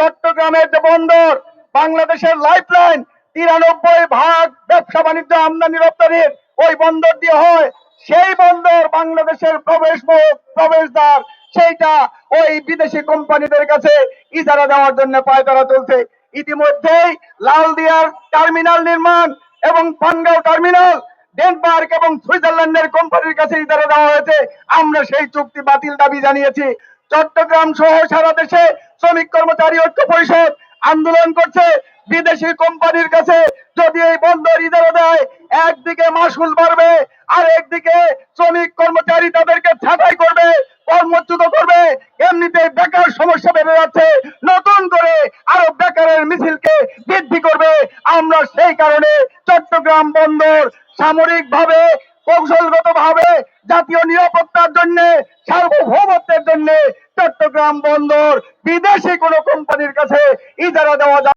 চট্টগ্রামের যে বন্দর, বাংলাদেশের লাইফলাইন, তিরানব্বই ভাগ ব্যবসা বাণিজ্য আমদানি রপ্তানির ওই বন্দর দিয়ে হয়। সেই বন্দর বাংলাদেশের প্রবেশ প্রবেশদ্বার, সেইটা ওই বিদেশি কোম্পানিদের কাছে ইজারা দেওয়ার জন্য পায়তারা চলছে। ইতিমধ্যেই লালদিয়ার টার্মিনাল নির্মাণ এবং পানগাঁও টার্মিনাল, ডেনমার্ক এবং সুইজারল্যান্ডের কোম্পানির কাছে ইজারা দেওয়া হয়েছে। আমরা সেই চুক্তি বাতিল দাবি জানিয়েছি। চট্টগ্রাম সহ সারা দেশে শ্রমিক কর্মচারী ঐক্য পরিষদ আন্দোলন করছে। বিদেশি কোম্পানির কাছে যদি এই বন্দর ইজারা দেয়, একদিকে মাসুল বাড়বে, আর একদিকে শ্রমিক কর্মচারী তাদেরকে ছাঁটাই করবে, কর্মচ্যুত করবে। এমনিতে বেকার সমস্যা বেড়ে যাচ্ছে। নতুন করে আরও বেকারের মিছিলকে বৃদ্ধি করবে। আমরা সেই কারণে চট্টগ্রাম বন্দর সামরিক ভাবে কৌশলগত ভাবে জাতীয় নিরাপত্তার জন্য, সার্বভৌমত্বের জন্য চট্টগ্রাম বন্দর বিদেশি কোনো কোম্পানির কাছে ইজারা দেওয়া